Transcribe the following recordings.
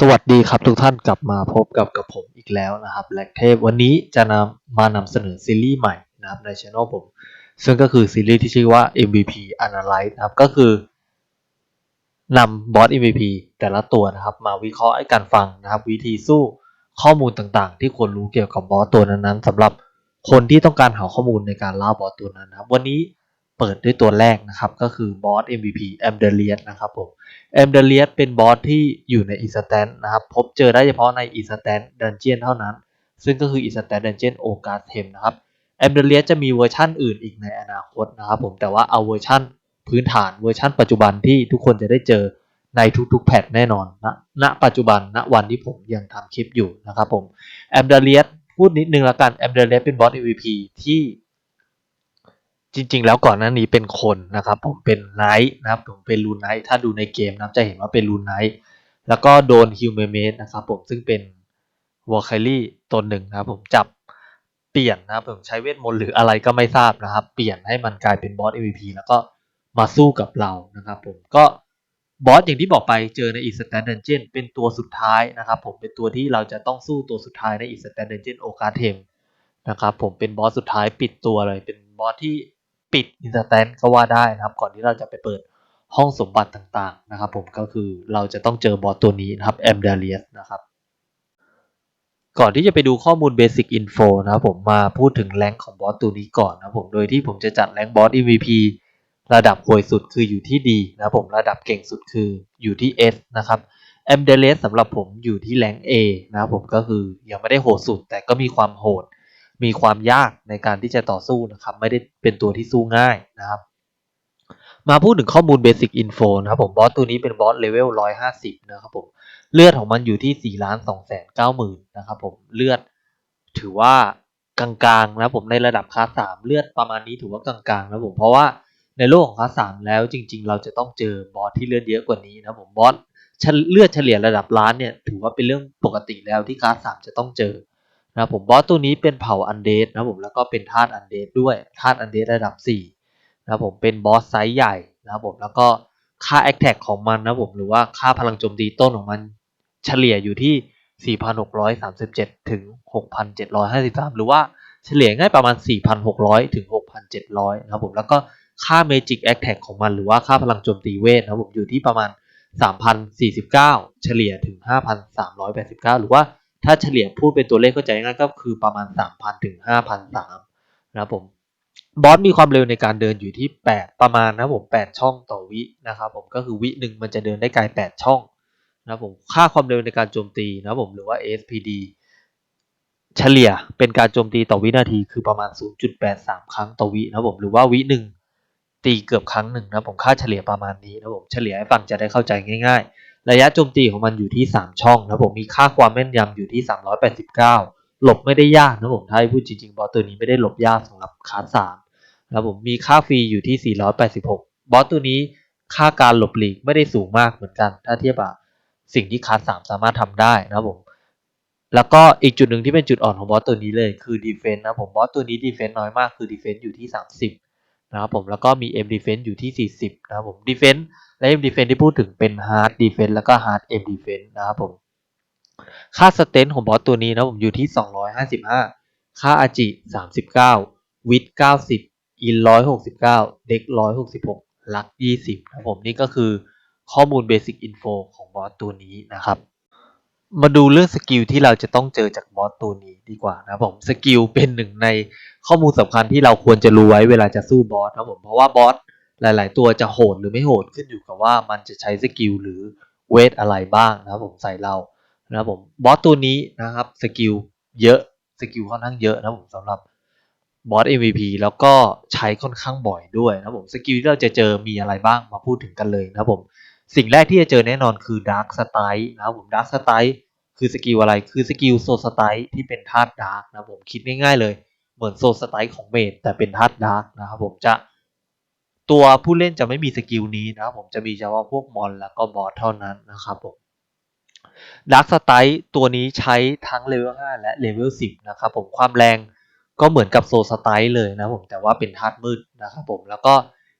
สวัสดีครับทุกท่านกลับมาพบกับกับผมอีกแล้วนะครับแลกเทพวันนี้จะนำมานำเสนอซีรีส์ใหม่นะครับในช่องผม ซึ่งก็คือซีรีส์ที่ชื่อว่า MVP Analyze นะครับก็คือนำบอส MVP แต่ละตัวนะครับมาวิเคราะห์ให้กันฟังนะครับ วิธีสู้ข้อมูลต่างๆ ที่ควรรู้เกี่ยวกับบอสตัวนั้นๆสำหรับคนที่ต้องการหาข้อมูลในการล่าบอสตัวนั้นนะครับ วันนี้เปิดด้วยตัวแรกนะครับก็คือบอส MVP a m d e l i a s นะครับผม a m d e l i a s เป็นบอสที่อยู่ใน e s t a n นนะครับ พบเจอได้เฉพาะใน e s t a n Dungeon เท่านั้น ซึ่งก็คือ e s t a n Dungeon o g a t e m นะครับ a m d e l i a s จะมีเวอร์ชั่นอื่นอีกในอนาคตนะครับผมแต่ว่าเอาเวอร์ชั่นพื้นฐานเวอร์ชั่นปัจจุบันที่ทุกคนจะได้เจอในทุกๆแพทแน่นอนณณปัจจุบันณวันที่ผมยังทำคลิปอยู่นะครับผม a m d e l i a s พูดนิดนึงละกัน a m d e l i a s เป็นบอส MVP ที่ จริง ๆ แล้วก่อนหน้านี้เป็นคนนะครับ ผมเป็นไนท์นะครับผมเป็นรูนไนท์ถ้าดูในเกมนะจะเห็นว่าเป็นรูนไนท์แล้วก็โดนฮิวเมเมสนะครับผมซึ่งเป็นวอลคลี่ตนหนึ่งนะครับผมจับเปลี่ยนนะครับผมใช้เวทมนต์หรืออะไรก็ไม่ทราบนะครับ เปลี่ยนให้มันกลายเป็นบอส MVP แล้วก็มาสู้กับเรานะครับผมก็บอสอย่างที่บอกไปเจอในอีสแตนเดนเจนเป็นตัวสุดท้ายนะครับ ผมเป็นตัวที่เราจะต้องสู้ตัวสุดท้ายในอีสแตนเดนเจนโอกาเทมนะครับผมเป็นบอสสุดท้ายปิดตัวเลยเป็นบอสที่ ปิดอินสแตนก็ว่าได้นะครับ ก่อนที่เราจะไปเปิดห้องสมบัติต่างๆนะครับ ผมก็คือเราจะต้องเจอบอสตัวนี้นะครับแอมเดเลียสนะครับ ก่อนที่จะไปดูข้อมูล Basic Info นะครับผมมาพูดถึงแรงของบอสตัวนี้ก่อนนะครับผมโดยที่ผมจะจัดแรงบอส MVP ระดับห่วยสุดคืออยู่ที่ D นะครับผมระดับเก่งสุดคืออยู่ที่ S นะครับแอมเดเลสสำหรับผมอยู่ที่แรง A นะครับผมก็คือยังไม่ได้โหดสุดแต่ก็มีความโหด มีความยากในการที่จะต่อสู้นะครับ ไม่ได้เป็นตัวที่สู้ง่ายนะครับ มาพูดถึงข้อมูล Basic Info นะครับผมบอสตัวนี้เป็นบอสเลเวล150 นะครับผม เลือดของมันอยู่ที่4ล้าน2แสน9หมื่นนะครับผม เลือดถือว่ากลางๆนะผมในระดับคลาส3เลือดประมาณนี้ถือว่ากลางๆนะผมเพราะว่าในโลกของคลาส3แล้วจริง ๆ เราจะต้องเจอบอสที่เลือดเยอะกว่านี้นะผมบอสเลือดเฉลี่ยระดับล้านเนี่ยถือว่าเป็นเรื่องปกติแล้วที่คลาส3จะต้องเจอ นะผมบอสตัวนี้เป็นเผ่าอันเดสนะผมแล้วก็เป็นธาตุอันเดสด้วยธาตุอันเดสระดับ4นะผมเป็นบอสไซส์ใหญ่นะผมแล้วก็ค่าแอคแท็กของมันนะผมหรือว่าค่าพลังโจมตีต้นของมันเฉลี่ยอยู่ที่ 4,637 ถึง 6,753 หรือว่าเฉลี่ยง่ายประมาณ 4,600 ถึง 6,700 นะครับผมแล้วก็ค่า Magic Attack ของมันหรือว่าค่าพลังโจมตีเวทนะครับผมอยู่ที่ประมาณ 3,049 เฉลี่ยถึง 5,389 หรือว่า ถ้าเฉลี่ยพูดเป็นตัวเลขเข้าใจง่ายก็คือประมาณ 3,000 ถึง 5,003นะครับผมบอสมีความเร็วในการเดินอยู่ที่ 8 ประมาณนะผม 8 ช่องต่อวินะครับผมก็คือวิหนึ่งมันจะเดินได้ไกล 8 ช่องนะผมค่าความเร็วในการโจมตีนะผมหรือว่า ASPD เฉลี่ยเป็นการโจมตีต่อวินาทีคือประมาณ 0.83 ครั้งต่อวินะผมหรือว่าวิหนึ่งตีเกือบครั้งหนึ่งนะผมค่าเฉลี่ยประมาณนี้นะผมเฉลี่ยให้ฟังจะได้เข้าใจง่าย ๆ ระยะโจมตีของมันอยู่ที่ 3 ช่องนะผมมีค่าความแม่นยำอยู่ที่ 389 หลบไม่ได้ยากนะผมถ้าพูดจริงๆ บอสตัวนี้ไม่ได้หลบยากสำหรับคาสามนะผมมีค่าฟรีอยู่ที่ 486 บอสตัวนี้ค่าการหลบหลีกไม่ได้สูงมากเหมือนกัน ถ้าเทียบกับสิ่งที่คาสสามสามารถทำได้นะผมแล้วก็อีกจุดหนึ่งที่เป็นจุดอ่อนของบอสตัวนี้เลยคือดีเฟนต์นะผมบอสตัวนี้ดีเฟนต์น้อยมากคือดีเฟนต์อยู่ที่ 30 นะครับผมแล้วก็มี M defense อยู่ที่ 40 นะครับผมดีเฟนต์และ M defense ที่พูดถึงเป็น hard defense แล้วก็ hard M defense นะครับผม ค่าสเตนของบอสตัวนี้นะผมอยู่ที่ 255 ค่าอาจิ 39 วิด90 อิน 169 เด็ก 166 ลัก 20 นะผมนี่ก็คือข้อมูล Basic Info ของบอสตัวนี้นะครับ มาดูเรื่องสกิลที่เราจะต้องเจอจากบอสตัวนี้ดีกว่านะผมสกิลเป็นหนึ่งในข้อมูลสำคัญที่เราควรจะรู้ไว้เวลาจะสู้บอสนะผมเพราะว่าบอสหลาย ๆ ตัวจะโหดหรือไม่โหดขึ้นอยู่กับว่ามันจะใช้สกิลหรือเวทอะไรบ้างนะครับผมใส่เรานะครับผมบอสตัวนี้นะครับสกิลเยอะสกิลค่อนข้างเยอะนะผมสำหรับบอส MVP แล้วก็ใช้ค่อนข้างบ่อยด้วยนะผมสกิลที่เราจะเจอมีอะไรบ้างมาพูดถึงกันเลยนะผมสิ่งแรกที่จะเจอแน่นอนคือ Dark Strike นะครับผม Dark Strike คื คือสกิลอะไรคือสกิลโซสไตที่เป็นธาตุดาร์กนะผมคิดง่ายๆเลย เหมือนโซสไตของเมดแต่เป็นธาตุดาร์กนะครับผมจะตัวผู้เล่นจะไม่มีสกิลนี้นะครับผมจะมีเฉพาะพวกมอนแล้วก็บอสเท่านั้นนะครับผมดาร์กสไตล์ตัวนี้ใช้ทั้งเลเวล5และเลเวล10นะครับผมความแรงก็เหมือนกับโซสไตล์เลยนะผมแต่ว่าเป็นธาตุมืดนะครับผมแล้วก็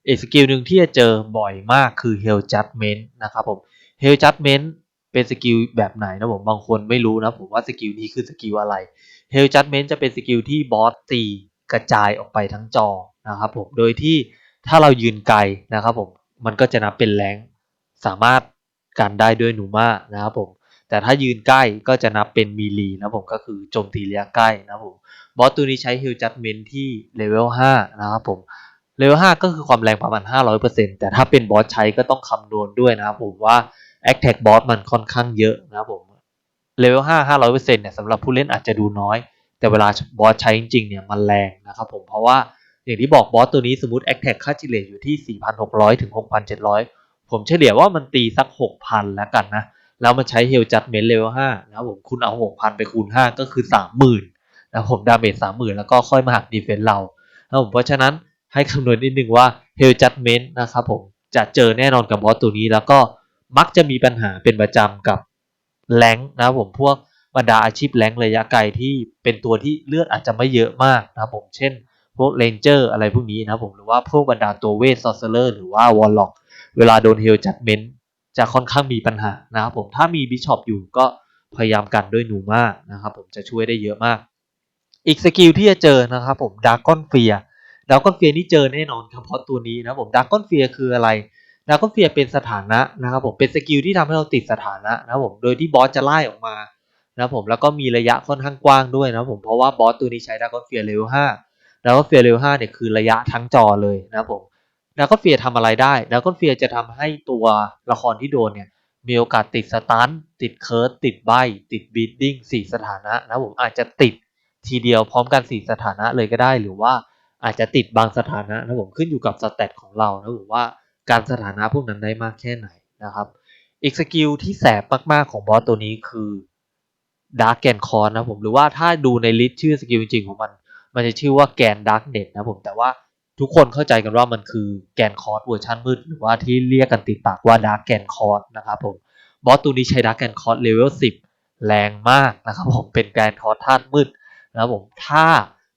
อีกสกิลหนึ่งที่จะเจอบ่อยมากคือ Hell Judgment นะครับผม Hell Judgment เเป็นสกิลแบบไหนนะผมบางคนไม่รู้นะผมว่าสกิลนี้คือสกิลอะไร Hell Judgment จะเป็นสกิลที่บอสตีกระจายออกไปทั้งจอนะครับผมโดยที่ถ้าเรายืนไกลนะครับผมมันก็จะนับเป็นแรงสามารถกันได้ด้วยหนูมานะครับผมแต่ถ้ายืนใกล้ก็จะนับเป็นมีลีนะผมก็คือโจมตีระยะใกล้นะครับผมบอสตัวนี้ใช้ Hell Judgment ที่เลเวล5นะครับผมเลเวล5ก็คือความแรงประมาณ 500%แต่ถ้าเป็นบอสใช้ก็ต้องคำนวณด้วยนะครับผมว่า Attack Boss มันค่อนข้างเยอะนะครับผมเลเวล5 500%เปอร์เซ็นต์เนี่ยสำหรับผู้เล่นอาจจะดูน้อย แต่เวลาบอสใช้จริงๆเนี่ยมันแรงนะครับผมเพราะว่าอย่างที่บอกบอสตัวนี้สมมติ Attack ค่าจิเลตอยู่ที่ 4,600 ถึง 6,700 ผมเฉลี่ยว่ามันตีสัก 6,000 แล้วกันนะ แล้วมันใช้ Hell Judgment Level 5นะครับผมคุณเอา 6,000 ไปคูณ 5 ก็คือ 30,000นะครับผมดาเมจ30,000 แล้วก็ค่อยมาหักดีเฟนส์เรานะผมเพราะฉะนั้นให้คำนวณนิดนึงว่า Hell Judgment นะครับผมจะเจอแน่นอนกับบอสตัวนี้แล้วก็ มักจะมีปัญหาเป็นประจำกับแรงนะผมพวกบรรดาอาชีพแรงระยะไกลที่เป็นตัวที่เลือดอาจจะไม่เยอะมากนะผมเช่นพวกเลนเจอร์อะไรพวกนี้นะผมหรือว่าพวกบรรดาตัวเวทซอสเซอร์หรือว่าวอลล็อกเวลาโดนเฮลจัดเมนจะค่อนข้างมีปัญหานะครับผมถ้ามีบิชอปอยู่ก็พยายามกันด้วยหนูมากนะครับผมจะช่วยได้เยอะมาก อีกสกิลที่จะเจอนะครับผมดาร์กอนเฟียดาร์กอนเฟียนี่เจอแน่นอนครับเพราะตัวนี้นะผมดาร์กอนเฟียคืออะไร ดากอนเฟียเป็นสถานะนะครับผมเป็นสกิลที่ทำให้เราติดสถานะนะครับผมโดยที่บอสจะไล่ออกมานะครับผมแล้วก็มีระยะค่อนข้างกว้างด้วยนะครับผมเพราะว่าบอสตัวนี้ใช้ดากอนเฟียเลเวล5ดากอนเฟียเลเวล5เนี่ยคือระยะทั้งจอเลยนะครับผมดากอนเฟียทำอะไรได้ดากอนเฟียจะทำให้ตัวละครที่โดนเนี่ยมีโอกาสติดสตันติดเคิร์ดติดใบติดบีดดิ้งสี่สถานะนะครับผมอาจจะติดทีเดียวพร้อมกันสี่สถานะเลยก็ได้ หรือว่าอาจจะติดบางสถานะนะผมขึ้นอยู่กับสเตตของเรานะผมว่า การสถานะพวกนั้นได้มากแค่ไหนนะครับอีกสกิลที่แสบมาก ๆ ของบอสตัวนี้คือดาร์กแกนคอนนะผมหรือว่าถ้าดูในลิสต์ชื่อสกิลจริง ๆ ของมัน มันจะชื่อว่าแกนดาร์กเน็ตนะผมแต่ว่าทุกคนเข้าใจกันว่ามันคือแกนคอร์สเวอร์ชันมืดหรือว่าที่เรียกกันติดปากว่าดาร์กแกนคอร์สนะครับผมบอสตัวนี้ใช้ดาร์กแกนคอร์สเลเวล10 แรงมากนะครับผมเป็นแกนคอร์สธาตุมืดนะครับผมถ้า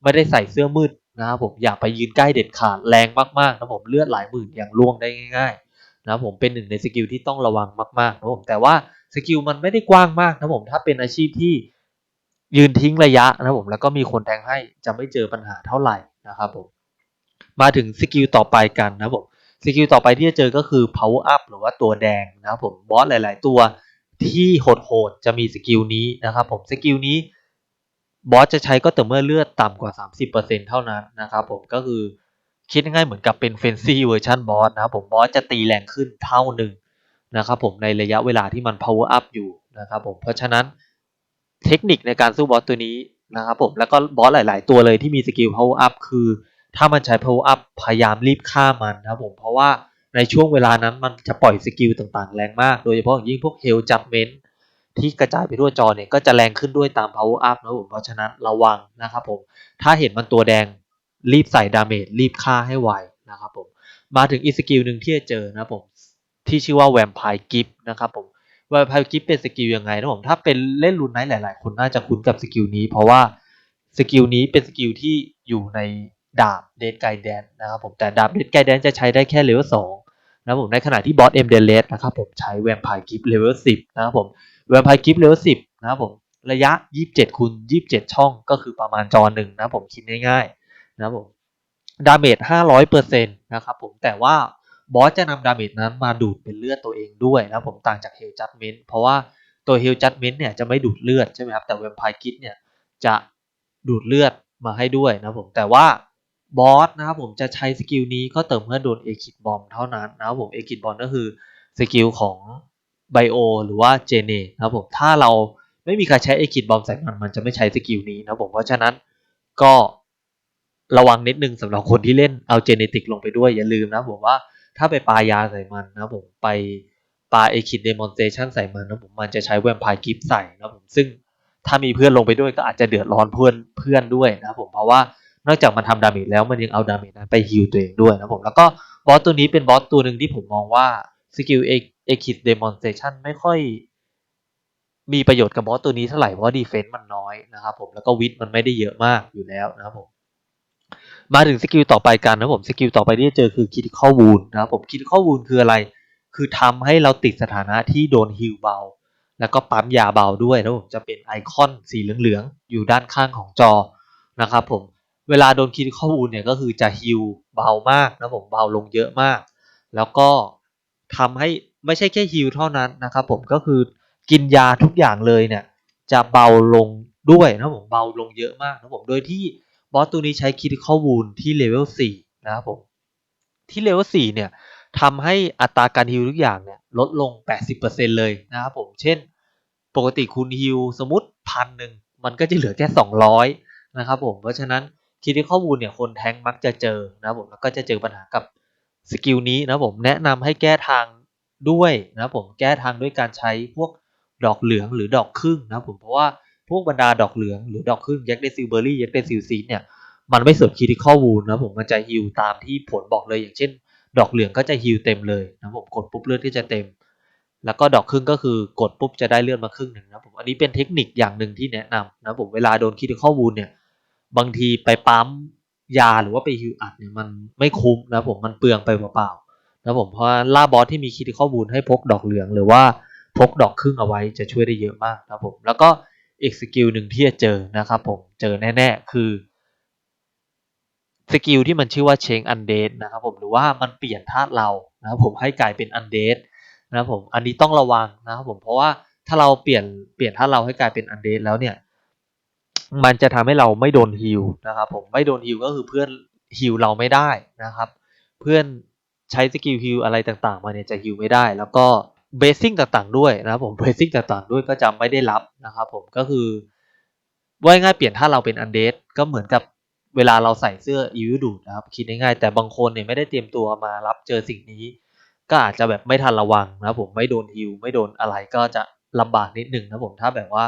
ไม่ได้ใส่เสื้อมืด นะครับผมอย่าไปยืนใกล้เด็ดขาดแรงมากๆนะผมเลือดหลายหมื่นอย่างล่วงได้ง่ายๆนะครับผมเป็นหนึ่งในสกิลที่ต้องระวังมากๆนะผมแต่ว่าสกิลมันไม่ได้กว้างมากนะผมถ้าเป็นอาชีพที่ยืนทิ้งระยะนะผมแล้วก็มีคนแทงให้จะไม่เจอปัญหาเท่าไหร่นะครับผมมาถึงสกิลต่อไปกันนะผมสกิลต่อไปที่จะเจอก็คือ power up หรือว่าตัวแดงนะครับผมบอสหลาย ๆ ตัวที่โหดๆจะมีสกิลนี้นะครับผมสกิลนี้ บอสจะใช้ก็แต่เมื่อเลือดต่ำกว่า 30%เท่านั้นนะครับผมก็คือคิดง่ายเหมือนกับเป็นเฟนซี่เวอร์ชันบอสนะครับผมบอสจะตีแรงขึ้นเท่าหนึ่งนะครับผมในระยะเวลาที่มัน power up อยู่นะครับผมเพราะฉะนั้นเทคนิคในการสู้บอสตัวนี้นะครับผมแล้วก็บอสหลาย ๆ ตัวเลยที่มีสกิล power up คือ ถ้ามันใช้ power up พยายามรีบฆ่ามันนะครับผมเพราะว่าในช่วงเวลานั้นมันจะปล่อยสกิลต่าง ๆ แรงมาก โดยเฉพาะอย่างยิ่งพวก Hell Judgment ที่กระจายไปทั่วจอเนี่ยก็จะแรงขึ้นด้วยตาม power up นะผม เพราะฉะนั้นระวังนะครับผม ถ้าเห็นมันตัวแดงรีบใส่ดาเมจรีบฆ่าให้ไวนะครับผม มาถึงอีกสกิลหนึ่งที่จะเจอนะผม ที่ชื่อว่าแวมไพร์กิฟนะครับผมแวมไพร์กิฟเป็นสกิลยังไงนะผม ถ้าเป็นเล่นรูนไนท์หลาย ๆ คนน่าจะคุ้นกับสกิลนี้ เพราะว่าสกิลนี้เป็นสกิลที่อยู่ในดาบเดนไกแดนนะครับผมแต่ดาบเดนไกแดนจะใช้ได้แค่เลเวลสองนะผมในขณะที่บอสเอ็มเดเลสนะครับผมใช้แวมไพร์กิฟเลเวลสิบนะครับผม แวมไพร์กิฟต์เลเวลสิบนะครับผมระยะ 27คูณ27 ช่องก็คือประมาณจอหนึ่งนะผมคิดง่ายๆนะครับผมดาเมจ500%นะครับผมแต่ว่าบอสจะนำดาเมจนั้นมาดูดเป็นเลือดตัวเองด้วยนะผมต่างจากเฮลจัดเมนต์เพราะว่าตัวเฮลจัดเมนต์เนี่ยจะไม่ดูดเลือดใช่ไหมครับแต่แวมไพร์กิฟต์เนี่ยจะดูดเลือดมาให้ด้วยนะผมแต่ว่าบอสนะครับผมจะใช้สกิลนี้ก็เติมเมื่อโดนเอคิดบอมเท่านั้นนะครับผมเอคิดบอมก็คือสกิลของ ไบโอหรือว่าเจเนนะครับผมถ้าเราไม่มีใครใช้ไอคิดบอมใส่มันมันจะไม่ใช้สกิลนี้นะผมเพราะฉะนั้นก็ระวังนิดนึงสำหรับคนที่เล่นเอาเจเนติกลงไปด้วยอย่าลืมนะผมว่าถ้าไปปายาใส่มันนะผมไปปาไอคิดเดมอนสเตชันใส่มันนะผมมันจะใช้แวมไพร์กิฟใส่นะผมซึ่งถ้ามีเพื่อนลงไปด้วยก็อาจจะเดือดร้อนเพื่อนเพื่อนด้วยนะผมเพราะว่านอกจากมันทำดาเมจแล้วมันยังเอาดาเมจนั้นไปฮิลตัวเองด้วยนะผมแล้วก็บอสตัวนี้เป็นบอสตัวหนึ่งที่ผมมองว่า สกิลเอคิดเดมอนสเตชันไม่ค่อยมีประโยชน์กับบอสตัวนี้เท่าไหร่เพราะดีเฟนต์มันน้อยนะครับผมแล้วก็วิทมันไม่ได้เยอะมากอยู่แล้วนะครับผมมาถึงสกิลต่อไปกันนะผมสกิลต่อไปที่จะเจอคือคิดข้อวูนนะครับผมคิดข้อวูนคืออะไร คือทำให้เราติดสถานะที่โดนฮิลเบา แล้วก็ปั๊มยาเบาด้วยนะผมจะเป็นไอคอนสีเหลืองๆอยู่ด้านข้างของจอนะครับผมเวลาโดนคิดข้อมูลเนี่ยก็คือจะฮิลเบามากนะผมเบาลงเยอะมาก แล้วก็ ทำให้ไม่ใช่แค่ฮิลเท่านั้นนะครับผมก็คือกินยาทุกอย่างเลยเนี่ยจะเบาลงด้วยนะผมเบาลงเยอะมากนะผมโดยที่บอสตัวนี้ใช้คิดข้อมูลที่เลเวล4นะครับผมที่เลเวล4เนี่ยทำให้อัตราการฮิลทุกอย่างเนี่ยลดลง 80%เลยนะครับผมเช่น ปกติคุณฮิลสมมติพันหนึ่งมันก็จะเหลือแค่ 200นะครับผมเพราะฉะนั้นคิดข้อมูลเนี่ยคนแทงมักจะเจอนะครับผมแล้วก็จะเจอปัญหากับ สกิลนี้นะผมแนะนำให้แก้ทางด้วยนะผมแก้ทางด้วยการใช้พวกดอกเหลืองหรือดอกครึ่งนะผมเพราะว่าพวกบรรดาดอกเหลืองหรือดอกครึ่งยักษ์เดซิลเบอรี่ยักษ์เดซิลซีเนี่ยมันไม่เสริมคิดข้อมูลนะผมมันจะฮิลตามที่ผลบอกเลยอย่างเช่น ดอกเหลืองก็จะฮิลเต็มเลยนะผมกดปุ๊บเลือดที่จะเต็ม แล้วก็ดอกครึ่งก็คือกดปุ๊บจะได้เลือดมาครึ่งหนึ่งนะผมอันนี้เป็นเทคนิคอย่างหนึ่งที่แนะนำนะผมเวลาโดนคิดข้อมูลเนี่ยบางทีไปปั๊ม ยาหรือว่าไปฮิวอัดเนี่ยมันไม่คุ้มนะผมมันเปลืองไปเปล่าๆนะผมเพราะล่าบอสที่มีคิดข้อมูลให้พกดอกเหลือง หรือว่าพกดอกครึ่งเอาไว้จะช่วยได้เยอะมากนะผมแล้วก็อีกสกิลหนึ่งที่จะเจอนะครับผมเจอแน่ๆ คือสกิลที่มันชื่อว่าเชงอันเดดนะครับผมหรือว่ามันเปลี่ยนธาตุเรานะครับผมให้กลายเป็นอันเดดนะครับผมอันนี้ต้องระวังนะครับผมเพราะว่าถ้าเราเปลี่ยนเปลี่ยนธาตุเราให้กลายเป็นอันเดดแล้วเนี่ย มันจะทำให้เราไม่โดนฮิลนะครับผมไม่โดนฮิลก็คือเพื่อนฮิลเราไม่ได้นะครับ เพื่อนใช้สกิลฮิลอะไรต่างๆ มาเนี่ยจะฮิลไม่ได้ แล้วก็เบสซิ่งต่างๆด้วยนะครับผมเบสซิ่งต่างๆด้วยก็จะไม่ได้รับนะครับผมก็คือว่าง่ายเปลี่ยนถ้าเราเป็นอันเดสก็เหมือนกับเวลาเราใส่เสื้ออีวิดูดนะครับคิดง่ายๆแต่บางคนเนี่ยไม่ได้เตรียมตัวมารับเจอสิ่งนี้ ก็อาจจะแบบไม่ทันระวังนะครับผมไม่โดนฮิลไม่โดนอะไรก็จะลำบากนิดนึงนะผมถ้าแบบว่า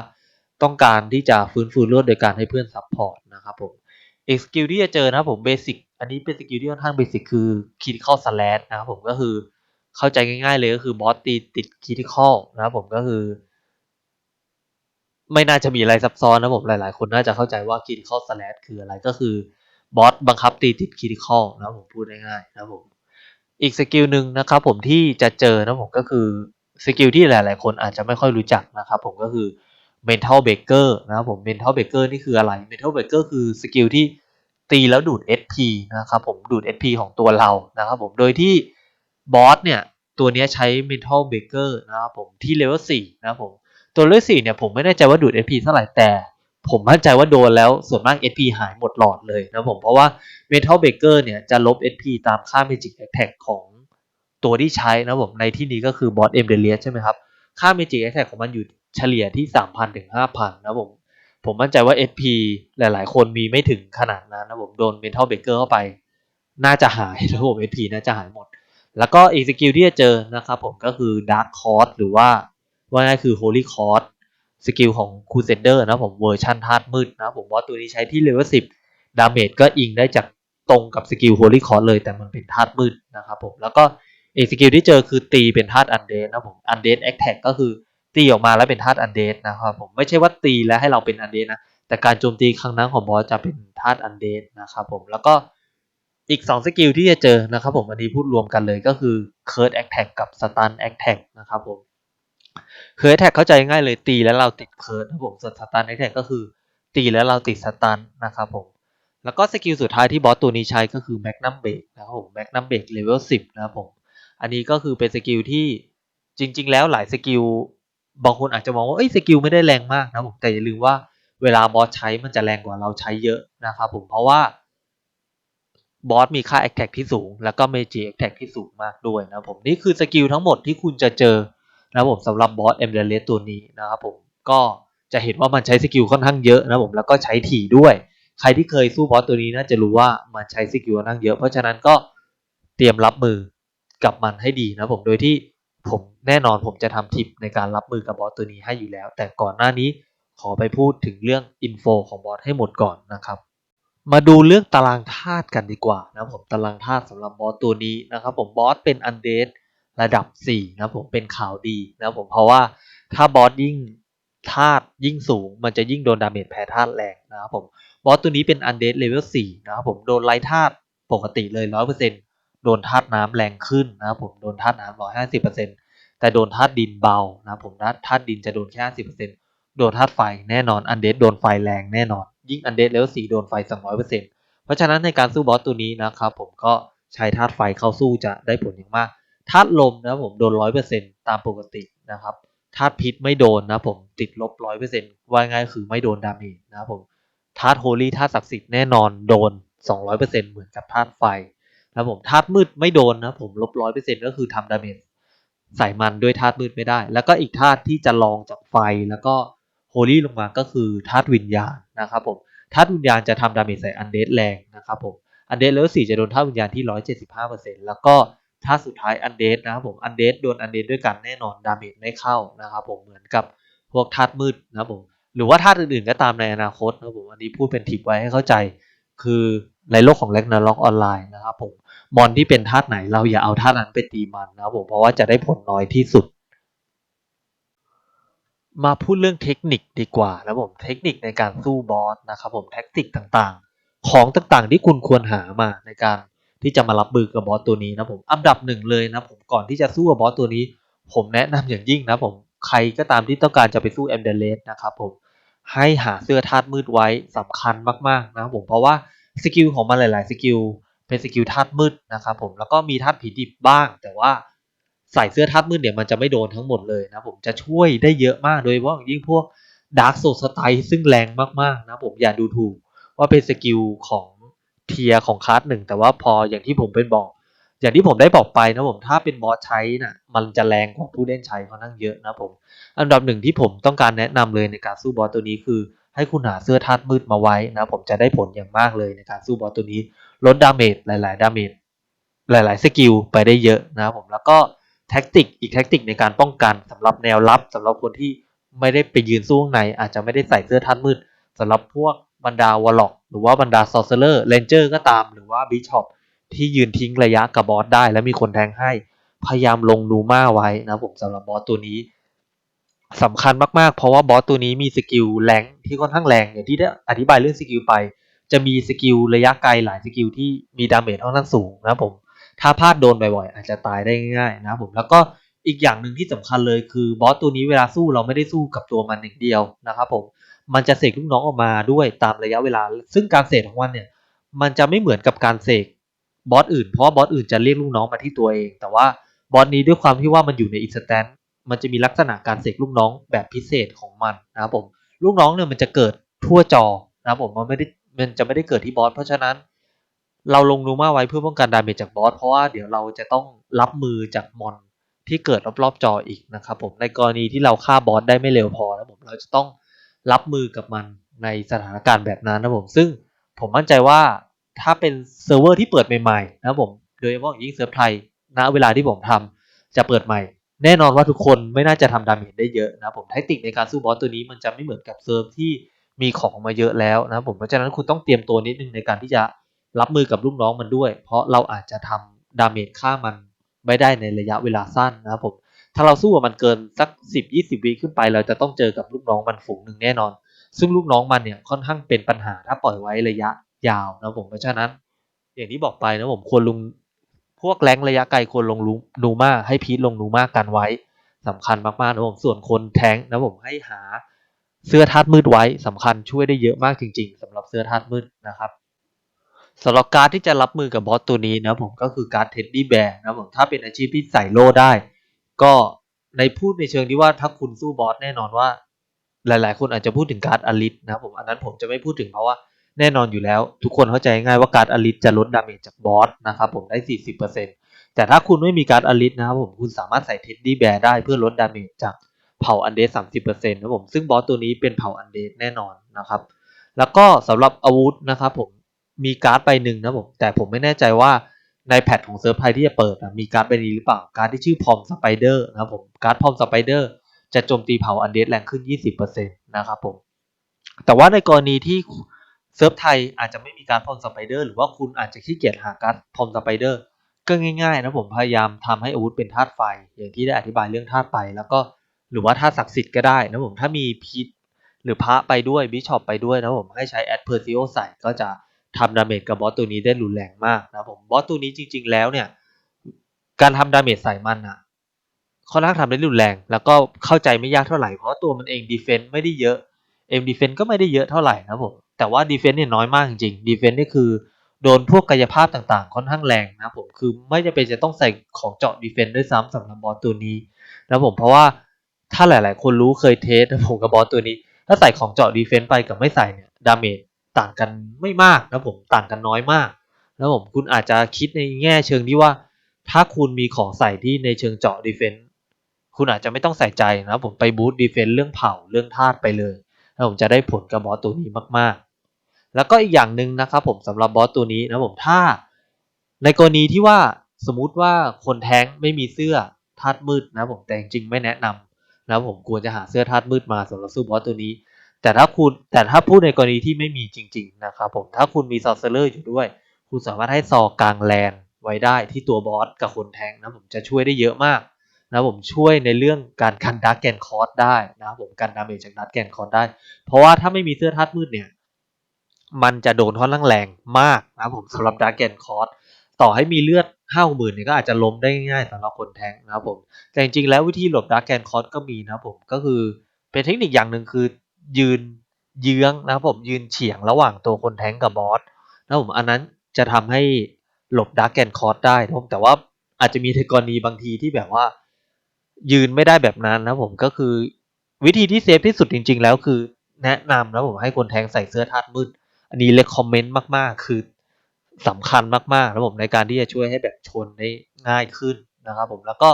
ต้องการที่จะฟื้นฟูเลือดโดยการให้เพื่อนซัพพอร์ตนะครับผมอีกสกิลที่จะเจอนะผมเบสิกอันนี้เป็นสกิลที่ค่อนข้างเบสิกคือคิดเข้าสแลดนะครับผมก็คือเข้าใจง่ายๆเลยก็คือบอสตีติดคิดเข้านะครับผมก็คือ ไม่น่าจะมีอะไรซับซ้อนนะผมหลายๆ คนน่าจะเข้าใจว่า critical slash คืออะไรก็คือบอสบังคับตีติด critical นะผมพูดง่ายๆนะผมอีกสกิลหนึ่งนะครับผมที่จะเจอนะผมก็คือสกิลที่หลาย ๆ คนอาจจะไม่ค่อยรู้จักนะครับผมก็คือ mental breaker นะครับผม mental breaker นี่คืออะไร mental breaker คือสกิลที่ตีแล้วดูด SP นะครับผมดูด SP ของตัวเรานะครับผมโดยที่บอสเนี่ยตัวนี้ใช้ mental breaker นะครับผมที่ level 4นะครับผมตัวเลขสี่เนี่ยผมไม่แน่ใจว่าดูด SP เท่าไหร่แต่ผมมั่นใจว่าโดนแล้วส่วนมาก SP หายหมดหลอดเลยนะผมเพราะว่า Metal Breaker เนี่ยจะลบ SP ตามค่า Magic Attack ของตัวที่ใช้นะผมในที่นี้ก็คือบอสเอ็มเดเลียใช่ไหมครับ ค่า Magic Attack ของมันอยู่ เฉลี่ยที่ 3,000ถึง5,000นะผม ผมมั่นใจว่า SP หลาย ๆ คนมีไม่ถึงขนาดนั้นนะผมโดน Metal Breaker เข้าไป น่าจะหายนะผม SP น่าจะหายหมด แล้วก็อีกสกิลที่จะเจอนะครับผมก็คือ Dark c o r d หรือว่าว่าง่ายคือ Holy c o r d สกิลของ Crusader นะผมเวอร์ชันธาตุมืดนะผมว่าตัวนี้ใช้ที่เลเวล10ดาเมจก็อิงได้จากตรงกับสกิล Holy c o r d เลย แต่มันเป็นธาตุมืดนะครับผมแล้วก็อีกสกิลที่เจอคือตีเป็นธาตุอันเดนะผมอันเดนแอคแท็กก็คือ ตีออกมาแล้วเป็นธาตุอันเดนนะครับผมไม่ใช่ว่าตีแล้วให้เราเป็นอันเดนนะแต่การโจมตีครั้งนั้นของบอสจะเป็นธาตุอันเดนนะครับผมแล้วก็อีก 2 สกิลที่จะเจอนะครับผมอันนี้พูดรวมกันเลยก็คือ Curse Attack กับ Stun Attack นะครับผมเคิร์ดแท็กเข้าใจง่ายเลยตีแล้วเราติดเคิร์ดนะผมส่วนสตันแท็กก็คือตีแล้วเราติดสตันนะครับผม แล้วก็สกิลสุดท้ายที่บอสตัวนี้ใช้ก็คือแมกนัมเบรกนะครับผมแมกนัมเบรกเลเวลสิบนะครับผม อันนี้ก็คือเป็นสกิลที่จริง ๆ แล้วหลายสกิล บางคนอาจจะมองว่าเอ้ยสกิลไม่ได้แรงมากนะผมแต่อย่าลืมว่าเวลาบอสใช้มันจะแรงกว่าเราใช้เยอะนะครับผมเพราะว่าบอสมีค่า Attack ที่สูง แล้วก็ Magic Attack ที่สูงมากด้วยนะผมนี่คือสกิลทั้งหมดที่คุณจะเจอนะผมสำหรับบอสเอ็มเดเลสตัวนี้นะครับผมก็จะเห็นว่ามันใช้สกิลค่อนข้างเยอะนะผมแล้วก็ใช้ถี่ด้วย ใครที่เคยสู้บอสตัวนี้น่าจะรู้ว่ามันใช้สกิลค่อนข้างเยอะ เพราะฉะนั้นก็เตรียมรับมือกับมันให้ดีนะผมโดยที่ ผมแน่นอนผมจะทำทิปในการรับมือกับบอสตัวนี้ให้อยู่แล้ว แต่ก่อนหน้านี้ขอไปพูดถึงเรื่องอินโฟของบอสให้หมดก่อนนะครับ มาดูเรื่องตารางธาตุกันดีกว่านะผมตารางธาตุสำหรับบอสตัวนี้นะครับผมบอสเป็นอันเดสระดับ4นะผมเป็นข่าวดีนะผมเพราะว่าถ้าบอสยิ่งธาตุยิ่งสูง มันจะยิ่งโดนดาเมจแพ้ธาตุแรงนะครับผมบอสตัวนี้เป็นอันเดสเลเวล4นะครับผมโดนไล่ธาตุปกติเลย 100% โดนธาตุน้ำแรงขึ้นนะครับผมโดนธาตุน้ำ150%แต่โดนธาตุดินเบานะผมธาตุดินจะโดนแค่ห้าสิบเปอร์เซ็นต์โดนธาตุไฟแน่นอนอันเดสโดนไฟแรงแน่นอน ยิ่งอันเดสเลเวสี่โดนไฟสองร้อยเปอร์เซ็นต์เพราะฉะนั้นในการสู้บอสตัวนี้นะครับผมก็ใช้ธาตุไฟเข้าสู้จะได้ผลอย่างมากธาตุลมนะครับผมโดนร้อยเปอร์เซ็นต์ตามปกตินะครับธาตุพิษไม่โดนนะผมติดลบร้อยเปอร์เซ็นต์ว่าง่ายคือไม่โดนดาเมจนะครับผมธาตุโฮลี่ธาตุศักดิ์สิทธิ์แน่นอนโดนสองร้อยเปอร์เซ็นต์เหมือนกับธาตุไฟ นะครับผมธาตุมืดไม่โดนนะผมลบร้อยเปอร์เซ็นต์ก็คือทำดาเมจใส่มันด้วยธาตุมืดไม่ได้ แล้วก็อีกธาตุที่จะลองจากไฟแล้วก็โฮลี่ลงมาก็คือธาตุวิญญาณนะครับผมธาตุวิญญาณจะทำดาเมจใส่อันเดสแรงนะครับผมอันเดสเลเวลสี่จะโดนธาตุวิญญาณที่ร้อยเจ็ดสิบห้าเปอร์เซ็นต์แล้วก็ธาตุสุดท้ายอันเดสนะครับผมอันเดสโดนอันเดสด้วยกันแน่นอนดาเมจไม่เข้านะครับผมเหมือนกับพวกธาตุมืดนะครับผมหรือว่าธาตุอื่นๆก็ตามในอนาคตนะครับผมอันนี้พูดเป็นทิปไว้ให้เข้าใจ คือ ในโลกของ r a g n a r o k ออนไลน์นะครับผมมอนที่เป็นธาตุไหนเราอย่าเอาธาตุนั้นไปตีมันนะครับผมเพราะว่าจะได้ผลน้อยที่สุด มาพูดเรื่องเทคนิคดีกว่านะผมเทคนิคในการสู้บอสนะครับผมแท็กติกต่างๆ ของต่างๆ ที่คุณควรหามาในการที่จะมารับมือกับบอสตัวนี้นะผมอันดับหนึ่งเลยนะผมก่อนที่จะสู้กับบอสตัวนี้ ผมแนะนำอย่างยิ่งนะผมใครก็ตามที่ต้องการจะไปสู้แอมเดเลสนะครับผมให้หาเสื้อธาตุมืดไว้สำคัญมากๆนะครับผมเพราะว่า สกิลของมันหลาย ๆ สกิลเป็นสกิลธาตุมืดนะครับผมแล้วก็มีธาตุผีดิบบ้าง แต่ว่าใส่เสื้อธาตุมืดเนี่ยมันจะไม่โดนทั้งหมดเลยนะผมจะช่วยได้เยอะมากโดยเฉพาะอย่างยิ่งพวกดาร์กโซสไตล์ซึ่งแรงมาก ๆ นะผมอย่าดูถูกว่าเป็นสกิลของเทียของคลาสหนึ่งแต่ว่าพออย่างที่ผมเป็นบอก อย่างที่ผมได้บอกไปนะผมถ้าเป็นบอสใช้น่ะมันจะแรงกว่าผู้เล่นใช้ค่อนข้างเยอะนะผม อันดับหนึ่งที่ผมต้องการแนะนำเลยในการสู้บอสตัวนี้คือ ให้คุณหาเสื้อธาตุมืดมาไว้นะผมจะได้ผลอย่างมากเลยในการสู้บอสตัวนี้ลดดาเมจหลาย ๆ ดาเมจหลาย ๆ สกิลไปได้เยอะนะผมแล้วก็แท็กติกอีกแท็กติกในการป้องกันสำหรับแนวรับสำหรับคนที่ไม่ได้ไปยืนสู้ข้างในอาจจะไม่ได้ใส่เสื้อธาตุมืดสำหรับพวกบรรดาวอลล็อกหรือว่าบรรดาซอร์เซอร์เลนเจอร์ก็ตามหรือว่าบิชอปที่ยืนทิ้งระยะกับบอสได้ แล้วมีคนแทงให้พยายามลงนูมาไว้นะผมสำหรับบอสตัวนี้ สำคัญมากๆ เพราะว่าบอสตัวนี้มีสกิลแรงที่ค่อนข้างแรงอย่างที่ได้อธิบายเรื่องสกิลไป จะมีสกิลระยะไกลหลายสกิลที่มีดาเมจค่อนข้างสูงนะผมถ้าพลาดโดนบ่อยๆอาจจะตายได้ง่ายๆนะผมแล้วก็อีกอย่างหนึ่งที่สำคัญเลยคือบอสตัวนี้เวลาสู้เราไม่ได้สู้กับตัวมันอย่างเดียวนะครับผมมันจะเสกลูกน้องออกมาด้วยตามระยะเวลา ซึ่งการเสกของมันเนี่ยมันจะไม่เหมือนกับการเสกบอสอื่นเพราะบอสอื่นจะเรียกลูกน้องมาที่ตัวเอง แต่ว่าบอสนี้ด้วยความที่ว่ามันอยู่ในอินสแตน มันจะมีลักษณะการเสกลูกน้องแบบพิเศษของมันนะครับผมลูกน้องเนี่ยมันจะเกิดทั่วจอนะครับผมมันไม่ได้มันจะไม่ได้เกิดที่บอสเพราะฉะนั้น เราลงนูมาไว้เพื่อป้องกันดาเมจจากบอสเพราะว่าเดี๋ยวเราจะต้องรับมือจากมอนที่เกิดรอบๆจออีกนะครับผมในกรณีที่เราฆ่าบอสได้ไม่เร็วพอนะผมเราจะต้องรับมือกับมันในสถานการณ์แบบนั้นนะผมซึ่งผมมั่นใจว่าถ้าเป็นเซิร์ฟเวอร์ที่เปิดใหม่ๆนะครับผมโดยเฉพาะยิ่งเซิร์ฟไทยณเวลาที่ผมทำจะเปิดใหม่ แน่นอนว่าทุกคนไม่น่าจะทำดาเมจได้เยอะนะผมแทคติกในการสู้บอสตัวนี้มันจะไม่เหมือนกับเซิร์ฟที่มีของมาเยอะแล้วนะผมเพราะฉะนั้นคุณต้องเตรียมตัวนิดนึงในการที่จะรับมือกับลูกน้องมันด้วย เพราะเราอาจจะทำดาเมจฆ่ามันไม่ได้ในระยะเวลาสั้นนะผมถ้าเราสู้กับมันเกินสักสิบยี่สิบวิขึ้นไป เราจะต้องเจอกับลูกน้องมันฝูงหนึ่งแน่นอน ซึ่งลูกน้องมันเนี่ยค่อนข้างเป็นปัญหาถ้าปล่อยไว้ระยะยาวนะผมเพราะฉะนั้น อย่างที่บอกไปนะผมควรลง พวกแรงระยะไกลควรลงนูมาให้พีทลงนูมากันไว้สำคัญมากๆนะผมส่วนคนแทงนะผมให้หาเสื้อธาตุมืดไว้สำคัญช่วยได้เยอะมากจริง ๆสำหรับเสื้อธาตุมืดนะครับสำหรับการที่จะรับมือกับบอสตัวนี้นะผมก็คือการเท็ดดี้แบร์นะผมถ้าเป็นอาชีพที่ใส่โล่ได้ ก็ในพูดในเชิงที่ว่าถ้าคุณสู้บอสแน่นอนว่า หลายๆ คนอาจจะพูดถึงการ์ดอลิสนะผมอันนั้นผมจะไม่พูดถึงเพราะว่า แน่นอนอยู่แล้ว ทุกคนเข้าใจง่ายว่าการ์ดอลิสจะลดดาเมจจากบอสนะครับผมได้ 40%แต่ถ้าคุณไม่มีการ์ดอลิสนะครับผมคุณสามารถใส่เท็ดดี้แบร์ได้เพื่อลดดาเมจจากเผ่าอันเดส30%นต์นะผมซึ่งบอสตัวนี้เป็นเผ่าอันเดสแน่นอนนะครับ แล้วก็สำหรับอาวุธนะครับผมมีการ์ดใบหนึ่งนะผมแต่ผมไม่แน่ใจว่าในแพทของเซิร์ฟไทยที่จะเปิดมีการ์ดใบนี้หรือเปล่าการ์ดที่ชื่อพอมสไปเดอร์นะครับผมการ์ดพอมสไปเดอร์จะโจมตีเผาอันเดสแรงขึ้น 20%นะครับผมแต่ว่าในกรณีที่ เซิร์ฟไทยอาจจะไม่มีการพอมสไปเดอร์หรือว่าคุณอาจจะขี้เกียจหาการพอมสไปเดอร์ก็ง่ายๆนะผมพยายามทำให้อาวุธเป็นธาตุไฟ อย่างที่ได้อธิบายเรื่องธาตุไฟแล้วก็หรือว่าธาตุศักดิ์สิทธิ์ก็ได้นะผมถ้ามีพิษหรือพระไปด้วยบิชอปไปด้วยนะผมให้ใช้แอดเพอร์ซิโอใส่ก็จะทำดาเมจกับบอสตัวนี้ได้รุนแรงมากนะผมบอสตัวนี้จริง ๆ แล้วเนี่ยการทำดาเมจใส่มันอะค่อนข้างทำได้รุนแรง แล้วก็เข้าใจไม่ยากเท่าไหร่เพราะตัวมันเองดีเฟนต์ไม่ได้เยอะเอ็มดีเฟนต์ก็ไม่ได้เยอะเท่าไหร่นะผม แต่ว่าดีเฟนต์เนี่ยน้อยมากจริงๆดีเฟนต์นี่คือโดนพวกกายภาพต่างๆ ค่อนข้างแรงนะผมคือไม่จำเป็นจะต้องใส่ของเจาะดีเฟนต์ด้วยซ้ำสำหรับบอสตัวนี้นะผมเพราะว่าถ้าหลายๆ คนรู้เคยเทสผมกับบอสตัวนี้ ถ้าใส่ของเจาะดีเฟนต์ไปกับไม่ใส่เนี่ยดาเมจต่างกันไม่มากนะผมต่างกันน้อยมากนะผมคุณอาจจะคิดในแง่เชิงที่ว่า ถ้าคุณมีของใส่ที่ในเชิงเจาะดีเฟนต์คุณอาจจะไม่ต้องใส่ใจนะผมไปบูตดีเฟนต์เรื่องเผาเรื่องธาตุไปเลยแล้วผมจะได้ผลกับบอสตัวนี้มากๆ แล้วก็อีกอย่างหนึ่งนะครับผมสำหรับบอสตัวนี้นะผมถ้า ในกรณีที่ว่าสมมุติว่าคนแท้งไม่มีเสื้อธาตุมืดนะผมแต่จริงๆไม่แนะนำนะผมควรจะหาเสื้อธาตุมืดมาสำหรับสู้บอสตัวนี้ แต่ถ้าคุณแต่ถ้าพูดในกรณีที่ไม่มีจริง ๆ นะครับผมถ้าคุณมีซอสเซอร์อยู่ด้วย คุณสามารถให้ซอกลางแลนไว้ได้ที่ตัวบอสกับคนแทงนะผมจะช่วยได้เยอะมากนะผมช่วยในเรื่องการกันดักแกนคอร์สได้นะผมกันดาเมจจากดักแกนคอร์สได้ เพราะว่าถ้าไม่มีเสื้อธาตุมืดเนี่ย มันจะโดนค่อนข้างแรงมากนะครับผมสำหรับดักแกนคอร์สต่อให้มีเลือดห้าหมื่นเนี่ยก็อาจจะล้มได้ง่ายๆสำหรับคนแทงนะครับผม แต่จริงๆแล้ววิธีหลบดักแกนคอร์สก็มีนะครับผมก็คือเป็นเทคนิคอย่างหนึ่งคือยืนเยื้องนะครับผมยืนเฉียงระหว่างตัวคนแทงกับบอสนะครับผมอันนั้นจะทำให้หลบดักแกนคอร์สได้นะครับผมแต่ว่าอาจจะมีในกรณีบางทีที่แบบว่า ยืนไม่ได้แบบนั้นนะผมก็คือวิธีที่เซฟที่สุดจริง ๆ แล้วคือแนะนำนะผมให้คนแทงใส่เสื้อธาตุมืด อันนี้เลยคอมเมนต์มากๆ คือสำคัญมากๆนะผมในการที่จะช่วยให้แบบชนได้ง่ายขึ้นนะครับผมแล้วก็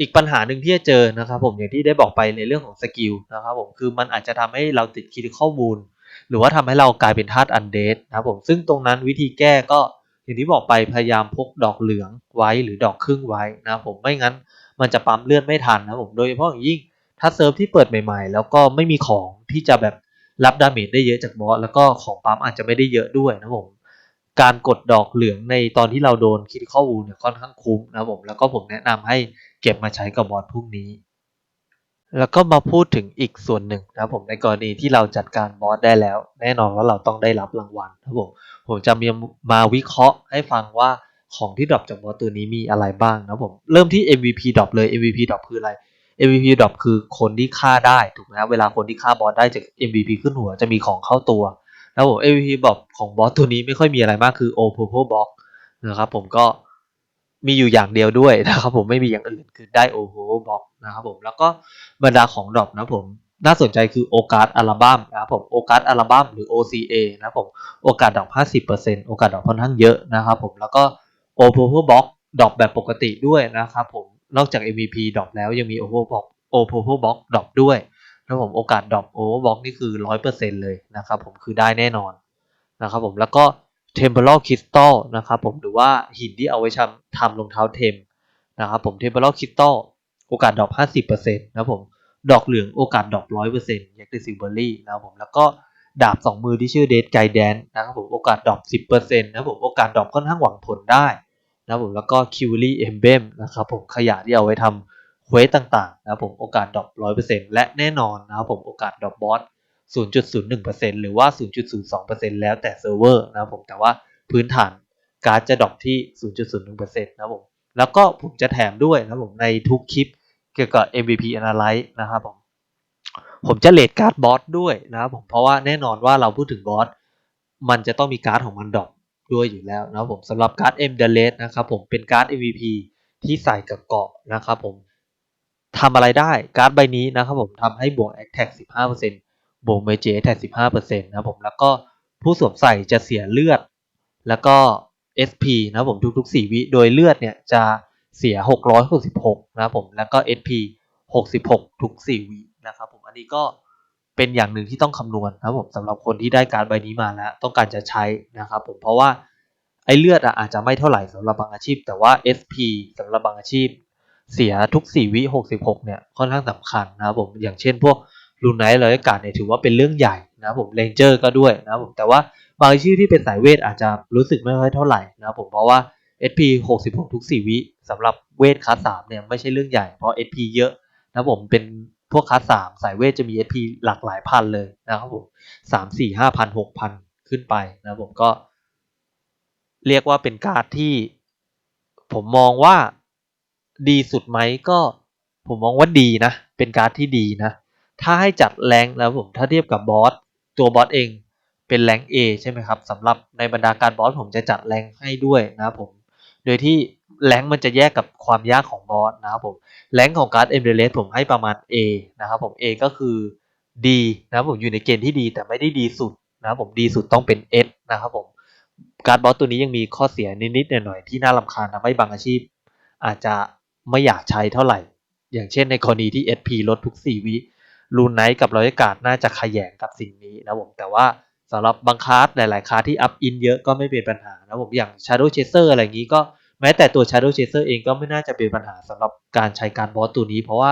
อีกปัญหาหนึ่งที่จะเจอนะครับผมอย่างที่ได้บอกไปในเรื่องของสกิลนะครับผมคือมันอาจจะทำให้เราติดคิดข้อมูล หรือว่าทำให้เรากลายเป็นธาตุอันเดดนะครับผมซึ่งตรงนั้นวิธีแก้ก็อย่างที่บอกไปพยายามพกดอกเหลืองไว้หรือดอกครึ่งไว้นะครับผมไม่งั้นมันจะปั๊มเลือดไม่ทันนะผมโดยเฉพาะอย่างยิ่งถ้าเซิร์ฟที่เปิดใหม่ ๆ แล้วก็ไม่มีของที่จะแบบ รับดาเมจได้เยอะจากบอสแล้วก็ของปั๊มอาจจะไม่ได้เยอะด้วยนะผมการกดดอกเหลืองในตอนที่เราโดนคิดข้อวูเนี่ยค่อนข้างคุ้มนะผมแล้วก็ผมแนะนำให้เก็บมาใช้กับบอสพวกนี้ แล้วก็มาพูดถึงอีกส่วนหนึ่งนะผมในกรณีที่เราจัดการบอสได้แล้ว แน่นอนว่าเราต้องได้รับรางวัลนะผมผมจะมีมาวิเคราะห์ให้ฟังว่าของที่ดรอปจากบอสตัวนี้มีอะไรบ้างนะผมเริ่มที่ MVP ดรอปเลย MVP ดรอปคืออะไร MVP ดรอปคือคนที่ฆ่าได้ถูกไหมครับเวลาคนที่ฆ่าบอสได้จาก MVP ขึ้นหัวจะมีของเข้าตัวแล้วผม MVP ดรอปของบอสตัวนี้ไม่ค่อยมีอะไรมากคือ O Purple Box นะครับผมก็มีอยู่อย่างเดียวด้วยนะครับผมไม่มีอย่างอื่นคือได้ O Purple Box นะครับผมแล้วก็บรรดาของดรอปนะผมน่าสนใจคือโอกาสอัลบั้มนะครับผมโอกาสอัลบั้มหรือ OCA นะครับผมโอกาสดอป50%โอกาสดอปค่อนข้างเยอะนะครับผมแล้วก็ O Purple Box ดอปแบบปกติด้วยนะครับผม นอกจาก MVP ดรอปแล้วยังมี O Purple Box O Purple Box ดรอปด้วยนะผมโอกาสดรอป O Purple Box นี่คือ 100%เลยนะครับผมคือได้แน่นอนนะครับผมแล้วก็ Temporal Crystal นะครับผมหรือว่าหินที่เอาไว้ทำทำรองเท้าเทมนะครับผม Temporal Crystal โอกาสดรอป50%นะครับผมดอกเหลืองโอกาสดรอป100%อยากได้ซิลเบอรี่นะครับผมแล้วก็ดาบ2มือที่ชื่อ Dead Guidance นะครับผมโอกาสดรอป10%นะครับผมโอกาสดรอปค่อนข้างหวังผลได้ นะผมแล้วก็ q u i l y Emblem นะครับผมขยะที่เอาไว้ทำเควสต่างๆนะครับผมโอกาสดรอป100%และแน่นอนนะครับผมโอกาสดรอปบอส0.01%หรือว่า 0.02%แล้วแต่เซิร์ฟเวอร์นะครับผมแต่ว่าพื้นฐานการ์ดจะดรอปที่ 0.01%นะครับผมแล้วก็ผมจะแถมด้วยนะครับผมในทุกคลิปเกี่ยวกับ MVP Analyze นะครับผมผมจะเลดการ์ดบอสด้วยนะครับผมเพราะว่าแน่นอนว่าเราพูดถึงบอสมันจะต้องมีการ์ดของมันดรอป ด้วยอยู่แล้วนะผมสำหรับการ์ด M d e l e t นะครับผมเป็นการ์ด MVP ที่ใส่กับเกาะนะครับผมทำอะไรได้การ์ดใบนี้นะครับผมทำให้บวก Attack 15%บวก Mage Attack 15%นะครับผมแล้วก็ผู้สวมใส่จะเสียเลือด แล้วก็ SP นะผมทุกๆ 4 วิ โดยเลือดเนี่ยจะเสีย 666 นะผมแล้วก็ SP 66 ทุก 4 วินะครับผมอันนี้ก็ เป็นอย่างหนึ่งที่ต้องคำนวณนะครับผมสำหรับคนที่ได้การใบนี้มาแล้ว ต้องการจะใช้นะครับผมเพราะว่าไอ้เลือดอาจจะไม่เท่าไหร่สำหรับบางอาชีพ แต่ว่า SP สำหรับบางอาชีพ เสียทุก 4 วิ66 เนี่ยค่อนข้างสำคัญนะครับผมอย่างเช่นพวกลูนไนท์เลยการเนี่ยถือว่าเป็นเรื่องใหญ่นะครับผมเลนเจอร์ก็ด้วยนะครับผมแต่ว่าบางอาชีพที่เป็นสายเวทอาจจะรู้สึกไม่ค่อยเท่าไหร่นะครับผมเพราะว่า SP 66 ทุก 4 วิสำหรับเวทคลาส3เนี่ยไม่ใช่เรื่องใหญ่เพราะ SP เยอะนะครับผมเป็น พวกคลาส3สายเวทจะมี SP หลากหลายพันเลยนะครับผม3 4 5พัน6พันขึ้นไปนะผมก็ เรียกว่าเป็นการ์ดที่ ผมมองว่าดีสุดไหมก็ผมมองว่าดีนะ เป็นการ์ดที่ดีนะ ถ้าให้จัดแรงแล้วผมถ้าเทียบกับบอสตัวบอสเองเป็นแรง A ใช่ไหมครับสำหรับในบรรดาการบอสผมจะจัดแรงให้ด้วยนะผม โดยที่ แรงมันจะแยกกับความยากของบอสนะครับผมแรงของการ์ดเอมเบเลสผมให้ประมาณ A นะครับผม A ก็คือดีนะครับผมอยู่ในเกณฑ์ที่ดีแต่ไม่ได้ดีสุดนะครับผมดีสุดต้องเป็น S นะครับผมการ์ดบอสตัวนี้ยังมีข้อเสียนิดๆหน่อยๆที่น่ารำคาญทำให้บางอาชีพ อาจจะไม่อยากใช้เท่าไหร่ อย่างเช่นในกรณีที่ SP ลดทุก 4 วิรูนไนท์กับรอยกาดน่าจะขยงกับสิ่งนี้นะผมแต่ว่าสำหรับบางคาร์ดหลาย ๆคาร์ดที่อัพอินเยอะก็ไม่เป็นปัญหานะผมอย่าง Shadow Chaser อะไรอย่างนี้ก็ แม้แต่ตัว Shadow Chaser เองก็ไม่น่าจะเป็นปัญหาสำหรับการใช้การบอสตัวนี้ เพราะว่า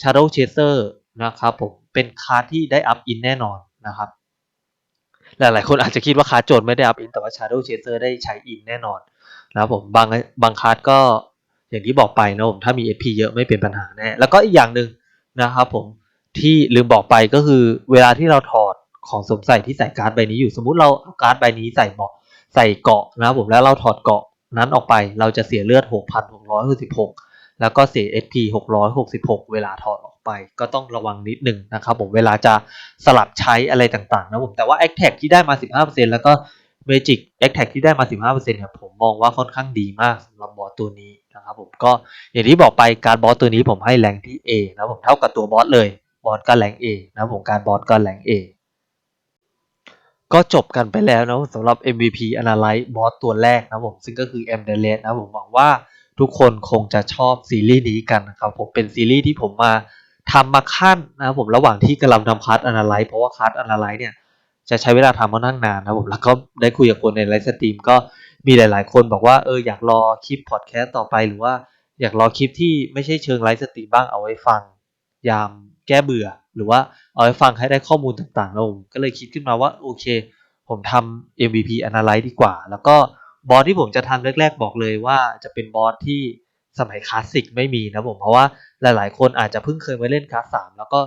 Shadow Chaser นะครับผมเป็นคาร์ดที่ได้อัพอินแน่นอนนะครับ หลายๆ คนอาจจะคิดว่าคาร์ดโจทย์ไม่ได้อัพอินแต่ว่า Shadow Chaser ได้ใช้อินแน่นอนนะครับผมบางบางคาร์ดก็อย่างที่บอกไปนะผมถ้ามี SP เยอะไม่เป็นปัญหาแน่แล้วก็อีกอย่างหนึ่งนะครับผมที่ลืมบอกไปก็คือเวลาที่เราถอดของสมใส่ที่ใส่การ์ดใบนี้อยู่ สมมุติเราเอาการ์ดใบนี้ใส่เหมาะใส่เกาะนะครับผมแล้วเราถอดเกาะ นั้นออกไปเราจะเสียเลือด 6,666 แล้วก็เสีย SP 666 เวลาถอดออกไป ก็ต้องระวังนิดหนึ่งนะครับผมเวลาจะสลับใช้อะไรต่างๆนะผมแต่ว่า a c t a g ที่ได้มา 15%แล้วก็ Magic a c t a g ที่ได้มา 15%ครับผมมองว่าค่อนข้างดีมากสำหรับบอสตัวนี้นะครับผมก็อย่างที่บอกไปการบอสตัวนี้ผมให้แรงที่ A นะผมเท่ากับตัวบอสเลยบอสก็แรง A นะผมการบอสก็แรง A ก็จบกันไปแล้วนะสำหรับ MVP Analyze บอสตัวแรกนะผมซึ่งก็คือ M d e l e t นะผมหวังว่าทุกคนคงจะชอบซีรีส์นี้กันนะครับผมเป็นซีรีส์ที่ผมมาทำมาขั้นนะครับผมระหว่างที่กำลังทำคัส Analyze เพราะว่าคัส Analyze เนี่ยจะใช้เวลาทำค่อนข้างนานนะผมแล้วก็ได้คุยกับคนในไลฟ์สตรีมก็มีหลาย ๆ คนบอกว่าเอออยากรอคลิปพอดแคสต์ต่อไปหรือว่าอยากรอคลิปที่ไม่ใช่เชิงไลฟ์สตรีมบ้างเอาไว้ฟัง ยามแก้เบื่อ หรือว่าเอาไว้ฟังให้ได้ข้อมูลต่างๆแล้วผมก็เลยคิดขึ้นมาว่าโอเค ผมทำ MVP Analyze ดีกว่า แล้วก็บอสที่ผมจะทำแรก ๆ บอกเลยว่าจะเป็นบอสที่สมัยคลาสสิกไม่มีนะผมเพราะว่าหลายๆ คนอาจจะเพิ่งเคยมาเล่นคลาสสามแล้วก็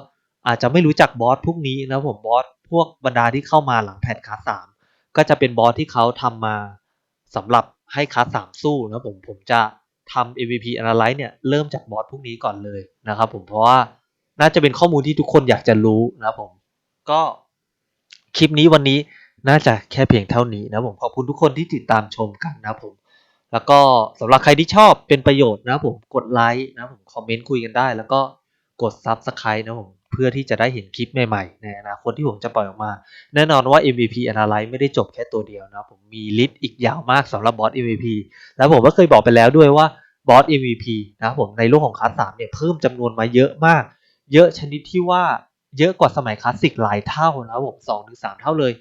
อาจจะไม่รู้จักบอสพวกนี้นะผมบอสพวกบรรดาที่เข้ามาหลังแพทคลาสสามก็จะเป็นบอสที่เขาทำมาสำหรับให้คลาสสามสู้นะผมผมจะทำ MVP Analyze เนี่ยเริ่มจากบอสพวกนี้ก่อนเลยนะครับผมเพราะว่า น่าจะเป็นข้อมูลที่ทุกคนอยากจะรู้นะผม ก็คลิปนี้วันนี้น่าจะแค่เพียงเท่านี้นะผมขอบคุณทุกคนที่ติดตามชมกันนะผม แล้วก็สำหรับใครที่ชอบเป็นประโยชน์นะผมกดไลค์นะผมคอมเมนต์คุยกันได้ แล้วก็กด Subscribe นะผมเพื่อที่จะได้เห็นคลิปใหม่ๆ ในอนาคตที่ผมจะปล่อยออกมา แน่นอนว่า MVP Analyze ไม่ได้จบแค่ตัวเดียวนะผมมีลิสต์อีกยาวมากสำหรับบอส MVP แล้วผมก็เคยบอกไปแล้วด้วยว่าบอส MVP นะผมในโลกของคลาสสามเนี่ยเพิ่มจำนวนมาเยอะมาก เยอะชนิดที่ว่าเยอะกว่าสมัยคลาสสิกหลายเท่านะครับผมสองถึงสามเท่าเลย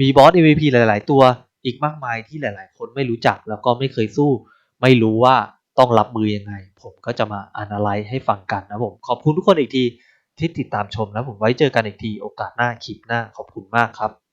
มีบอส MVP หลาย ๆ ตัวอีกมากมายที่หลาย ๆ คนไม่รู้จักแล้วก็ไม่เคยสู้ ไม่รู้ว่าต้องรับมือยังไง ผมก็จะมาอนาลัยให้ฟังกันนะผมขอบคุณทุกคนอีกทีที่ติดตามชมนะผมไว้เจอกันอีกทีโอกาสหน้าคลิปหน้าขอบคุณมากครับ